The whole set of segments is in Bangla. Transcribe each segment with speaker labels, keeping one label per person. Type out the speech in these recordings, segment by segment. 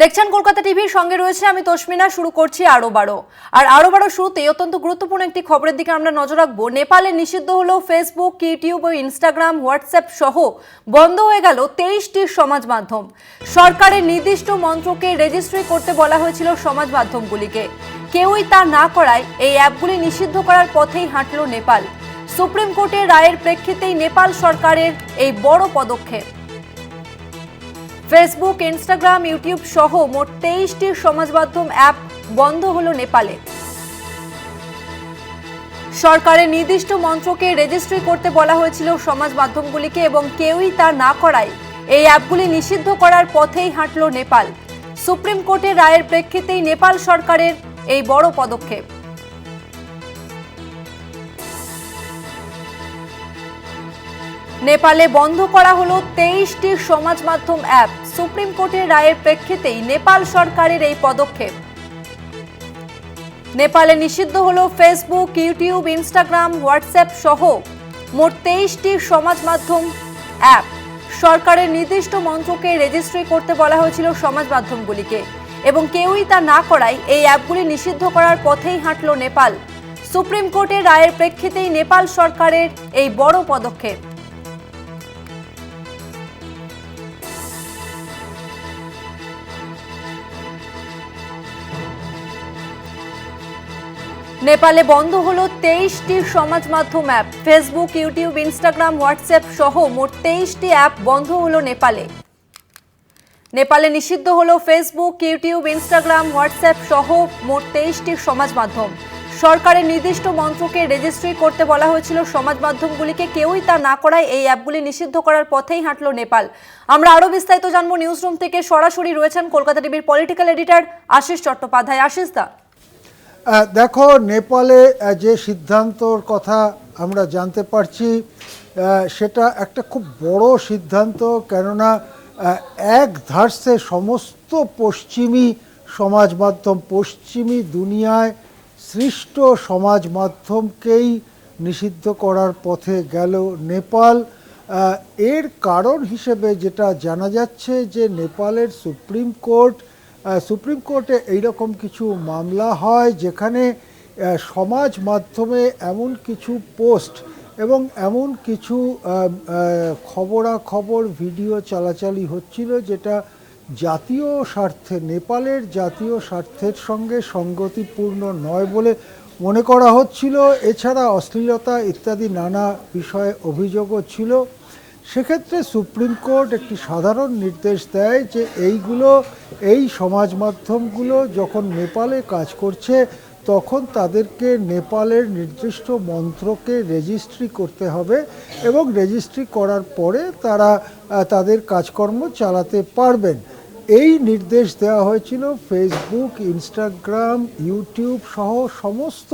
Speaker 1: দেখছেন কলকাতা টিভির সঙ্গে রয়েছে আমি তসমিনা, শুরু করছি আরও বারো। আর আরও বারো শুরুতে অত্যন্ত গুরুত্বপূর্ণ একটি খবরের দিকে আমরা নজর রাখব। নেপালে নিষিদ্ধ হলো ফেসবুক ইউটিউব ও ইনস্টাগ্রাম হোয়াটসঅ্যাপ সহ বন্ধ হয়ে গেল তেইশটি সমাজ মাধ্যম। সরকারের নির্দিষ্ট মন্ত্রকে রেজিস্ট্রি করতে বলা হয়েছিল সমাজ মাধ্যমগুলিকে। কেউই তা না করায় এই অ্যাপগুলি নিষিদ্ধ করার পথেই হাঁটল নেপাল। সুপ্রিম কোর্টের রায়ের প্রেক্ষিতেই নেপাল সরকারের এই বড় পদক্ষেপ। ফেসবুক, ইনস্টাগ্রাম, ইউটিউব সহ মোট তেইশটি সমাজ মাধ্যম অ্যাপ বন্ধ হলো নেপালে। সরকারের নির্দিষ্ট মন্ত্রকে রেজিস্ট্রি করতে বলা হয়েছিল সমাজ মাধ্যমগুলিকে এবং কেউই তা না করায় এই অ্যাপগুলি নিষিদ্ধ করার পথেই হাঁটল নেপাল। সুপ্রিম কোর্টের রায়ের প্রেক্ষিতেই নেপাল সরকারের এই বড় পদক্ষেপ। নেপালে বন্ধ করা হলো তেইশটি সমাজ মাধ্যম অ্যাপ। সুপ্রিম কোর্টের রায়ের প্রেক্ষিতেই নেপাল সরকারের এই পদক্ষেপ। নেপালে নিষিদ্ধ হলো ফেসবুক, ইউটিউব, ইনস্টাগ্রাম, হোয়াটসঅ্যাপ সহ মোট তেইশটি সমাজ মাধ্যম অ্যাপ। সরকারের নির্দিষ্ট মন্ত্রকে রেজিস্ট্রি করতে বলা হয়েছিল সমাজ মাধ্যমগুলিকে এবং কেউই তা না করায় এই অ্যাপগুলি নিষিদ্ধ করার পথেই হাঁটল নেপাল। সুপ্রিম কোর্টের রায়ের প্রেক্ষিতেই নেপাল সরকারের এই বড় পদক্ষেপ। নেপালে বন্ধ হলো তেইশটি সমাজ মাধ্যম app. Facebook YouTube Instagram WhatsApp সহ মোট তেইশটি অ্যাপ বন্ধ হলো নেপালে। নেপালে নিষিদ্ধ হলো ফেসবুক ইউটিউব ইনস্টাগ্রাম হোয়াটসঅ্যাপ সহ মোট তেইশটি সমাজ মাধ্যম সরকারের নির্দিষ্ট মন্ত্রকে রেজিস্ট্রি করতে বলা হয়েছিল সমাজ মাধ্যমগুলিকে কেউই তা না করায় এই অ্যাপগুলি নিষিদ্ধ করার পথেই হাঁটল নেপাল। আমরা আরও বিস্তারিত জানব নিউজরুম থেকে সরাসরি রয়েছেন কলকাতা টিভির পলিটিক্যাল এডিটর আশিস চট্টোপাধ্যায়। আশিস দা।
Speaker 2: দেখো, নেপালে যে সিদ্ধান্তর কথা আমরা জানতে পারছি সেটা একটা খুব বড় সিদ্ধান্ত, কেননা এক ধার্সে সমস্ত পশ্চিমী সমাজ মাধ্যম, পশ্চিমী দুনিয়ায় সৃষ্ট সমাজ মাধ্যমকেই নিষিদ্ধ করার পথে গেল নেপাল। এর কারণ হিসেবে যেটা জানা যাচ্ছে যে, নেপালের সুপ্রিম কোর্ট সুপ্রিম কোর্টে এইরকম কিছু মামলা হয় যেখানে সমাজ মাধ্যমে এমন কিছু পোস্ট এবং এমন কিছু খবরাখবর, ভিডিও চালাচালি হচ্ছিল যেটা জাতীয় স্বার্থে, নেপালের জাতীয় স্বার্থের সঙ্গে সঙ্গতিপূর্ণ নয় বলে মনে করা হচ্ছিল। এছাড়া অশ্লীলতা ইত্যাদি নানা বিষয়ে অভিযোগও ছিল। সেক্ষেত্রে সুপ্রিম কোর্ট একটি সাধারণ নির্দেশ দেয় যে এইগুলো, এই সমাজ মাধ্যমগুলো যখন নেপালে কাজ করছে, তখন তাদেরকে নেপালের নির্দিষ্ট মন্ত্রকে রেজিস্ট্রি করতে হবে এবং রেজিস্ট্রি করার পরে তারা তাদের কাজকর্ম চালাতে পারবেন। এই নির্দেশ দেওয়া হয়েছিল ফেসবুক, ইনস্টাগ্রাম, ইউটিউব সহ সমস্ত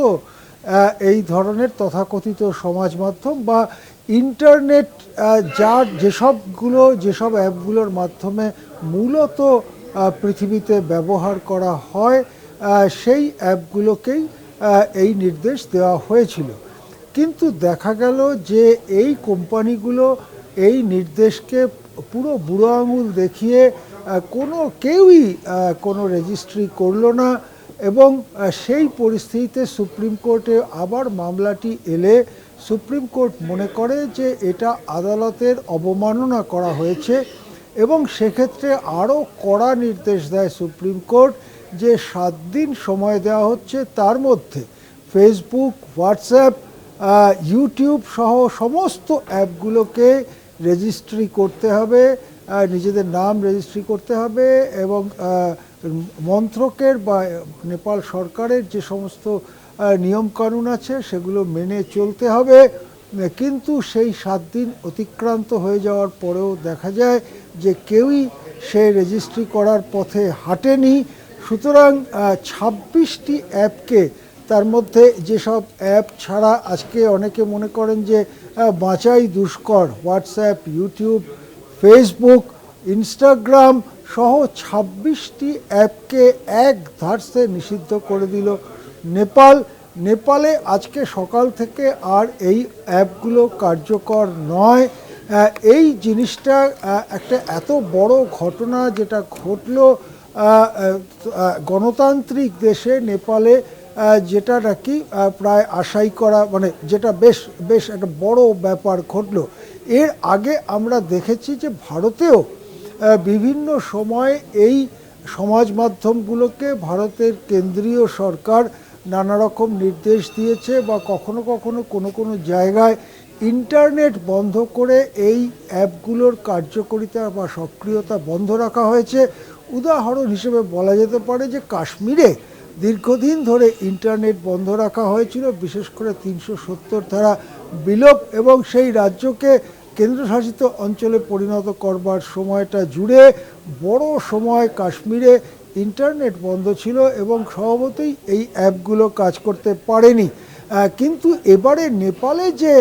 Speaker 2: এই ধরনের তথাকথিত সমাজ মাধ্যম বা ইন্টারনেট যার যেসবগুলো, যেসব অ্যাপগুলোর মাধ্যমে মূলত পৃথিবীতে ব্যবহার করা হয় সেই অ্যাপগুলোকেই এই নির্দেশ দেওয়া হয়েছিল। কিন্তু দেখা গেল যে এই কোম্পানিগুলো এই নির্দেশকে পুরো বুড়ো আঙুল দেখিয়ে কোনো কেউই কোনো রেজিস্ট্রি করল না এবং সেই পরিস্থিতিতে সুপ্রিম কোর্টে আবার মামলাটি এলে সুপ্রিম কোর্ট মনে করে যে এটা আদালতের অবমাননা করা হয়েছে এবং সেক্ষেত্রে আরও কড়া নির্দেশ দেয় সুপ্রিম কোর্ট যে সাত দিন সময় দেওয়া হচ্ছে তার মধ্যে ফেসবুক, হোয়াটসঅ্যাপ ইউটিউব সহ সমস্ত অ্যাপগুলোকে রেজিস্ট্রি করতে হবে নিজেদের নাম রেজিস্ট্রি করতে হবে এবং মন্ত্রকের বা নেপাল সরকারের যে সমস্ত নিয়মকানুন আছে, সেগুলো মেনে চলতে হবে। কিন্তু সেই সাত দিন অতিক্রান্ত হয়ে যাওয়ার পরেও দেখা যায় যে কেউই সে রেজিস্ট্রি করার পথে হাঁটেনি। সুতরাং ছাব্বিশটি অ্যাপকে তার মধ্যে যেসব অ্যাপ ছাড়া আজকে অনেকে মনে করেন যে বাঁচাই দুষ্কর, হোয়াটসঅ্যাপ, ইউটিউব, ফেসবুক, ইনস্টাগ্রাম সহ ছাব্বিশটি অ্যাপকে এক ধার্সে নিষিদ্ধ করে দিল নেপাল, নেপালে আজকে সকাল থেকে আর এই অ্যাপগুলো কার্যকর নয়। এই জিনিসটা একটা এত বড় ঘটনা যেটা ঘটলো গণতান্ত্রিক দেশে নেপালে যেটা নাকি প্রায় আশাই করা মানে যেটা বেশ বেশ একটা বড় ব্যাপার ঘটলো। এর আগে আমরা দেখেছি যে ভারতেও বিভিন্ন সময় এই সমাজ মাধ্যমগুলোকে ভারতের কেন্দ্রীয় সরকার নানা রকম নির্দেশ দিয়েছে বা কখনো কখনো কোনো কোনো জায়গায় ইন্টারনেট বন্ধ করে এই অ্যাপগুলোর কার্যকারিতা বা সক্রিয়তা বন্ধ রাখা হয়েছে। উদাহরণ হিসেবে বলা যেতে পারে যে কাশ্মীরে দীর্ঘদিন ধরে ইন্টারনেট বন্ধ রাখা হয়েছিল, বিশেষ করে তিনশো সত্তর ধারা বিলোপ এবং সেই রাজ্যকে কেন্দ্রশাসিত অঞ্চলে পরিণত করবার সময়টা জুড়ে বড় সময় কাশ্মীরে ইন্টারনেট বন্ধ ছিল এবং স্বভাবতই এই অ্যাপগুলো কাজ করতে পারেনি। কিন্তু এবারে নেপালে যে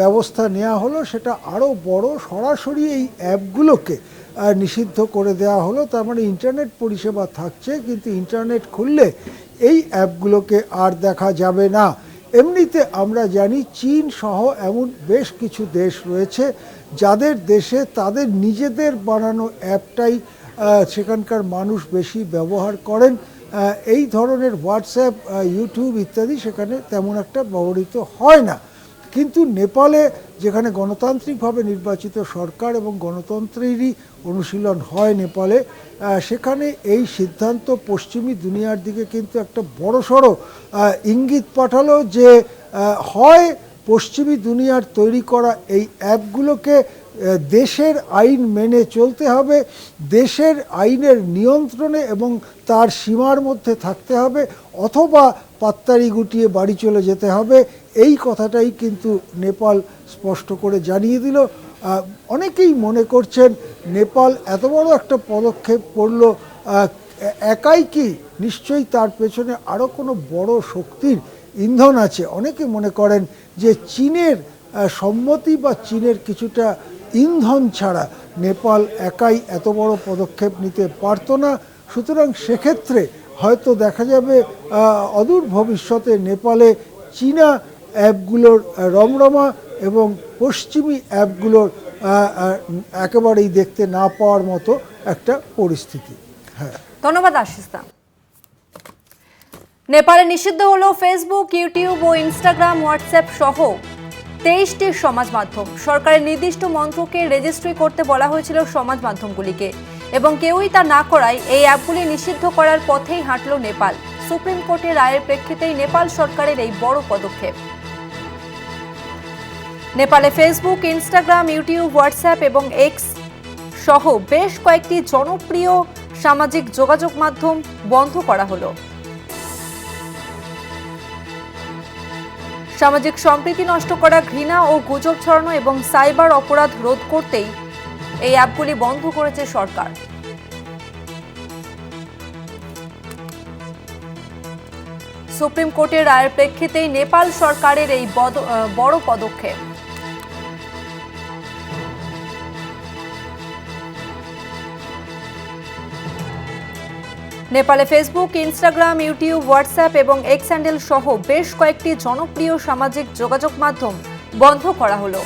Speaker 2: ব্যবস্থা নেওয়া হলো সেটা আরও বড় সরাসরি এই অ্যাপগুলোকে নিষিদ্ধ করে দেওয়া হলো। তার মানে ইন্টারনেট পরিষেবা থাকছে, কিন্তু ইন্টারনেট খুললে এই অ্যাপগুলোকে আর দেখা যাবে না। এমনিতে আমরা জানি চীন সহ এমন বেশ কিছু দেশ রয়েছে, যাদের দেশে তাদের নিজেদের বানানো অ্যাপটাই সেখানকার মানুষ বেশি ব্যবহার করেন। এই ধরনের হোয়াটসঅ্যাপ ইউটিউব ইত্যাদি সেখানে তেমন একটা ব্যবহৃত হয় না। কিন্তু নেপালে যেখানে গণতান্ত্রিকভাবে নির্বাচিত সরকার এবং গণতন্ত্রেরই অনুশীলন হয় নেপালে সেখানে এই সিদ্ধান্ত পশ্চিমী দুনিয়ার দিকে কিন্তু একটা বড়সড় ইঙ্গিত পাঠালো যে হয় পশ্চিমী দুনিয়ার তৈরি করা এই অ্যাপগুলোকে দেশের আইন মেনে চলতে হবে, দেশের আইনের নিয়ন্ত্রণে এবং তার সীমার মধ্যে থাকতে হবে, অথবা পাত্তারি গুটিয়ে বাড়ি চলে যেতে হবে। এই কথাটাই কিন্তু নেপাল স্পষ্ট করে জানিয়ে দিল। অনেকেই মনে করছেন নেপাল এত বড় একটা পদক্ষেপ করল একাই কি নিশ্চয়ই তার পেছনে আরও কোনো বড় শক্তির ইন্ধন আছে? অনেকে মনে করেন যে চীনের সম্মতি বা চীনের কিছুটা ইন্ধন ছাড়া নেপাল একাই এত বড় পদক্ষেপ নিতে পারতো না। সুতরাং সেক্ষেত্রে হয়তো দেখা যাবে অদূর ভবিষ্যতে নেপালে চীনা অ্যাপগুলোর রমরমা এবং পশ্চিমী অ্যাপগুলোর একেবারেই দেখতে না পাওয়ার মতো একটা পরিস্থিতি। হ্যাঁ।
Speaker 1: ধন্যবাদ আশিস দা নেপালে নিষিদ্ধ হলো ফেসবুক, ইউটিউব ও ইনস্টাগ্রাম, হোয়াটসঅ্যাপ সহ তেইশটি সমাজ মাধ্যম। সরকারের নির্দিষ্ট মন্ত্রকে রেজিস্ট্রি করতে বলা হয়েছিল সমাজ মাধ্যমগুলিকে। এবং কেউই তা না করায় এই অ্যাপগুলি নিষিদ্ধ করার পথেই হাঁটল নেপাল। সুপ্রিম কোর্টের রায়ের প্রেক্ষিতেই নেপাল সরকারের এই বড় পদক্ষেপ। নেপালে ফেসবুক ইনস্টাগ্রাম ইউটিউব হোয়াটসঅ্যাপ এবং এক্স সহ বেশ কয়েকটি জনপ্রিয় সামাজিক যোগাযোগ মাধ্যম বন্ধ করা হলো। সামাজিক সম্প্রীতি নষ্ট করা, ঘৃণা ও গুজব ছড়ানো এবং সাইবার অপরাধ রোধ করতেই এই অ্যাপগুলি বন্ধ করেছে সরকার। সুপ্রিম কোর্টের রায়ের প্রেক্ষিতেই নেপাল সরকারের এই বড় পদক্ষেপ। নেপালে ফেসবুক ইনস্টাগ্রাম ইউটিউব হোয়াটসঅ্যাপ এবং এক্স হ্যান্ডেল সহ বেশ কয়েকটি জনপ্রিয় সামাজিক যোগাযোগ মাধ্যম বন্ধ করা হলো।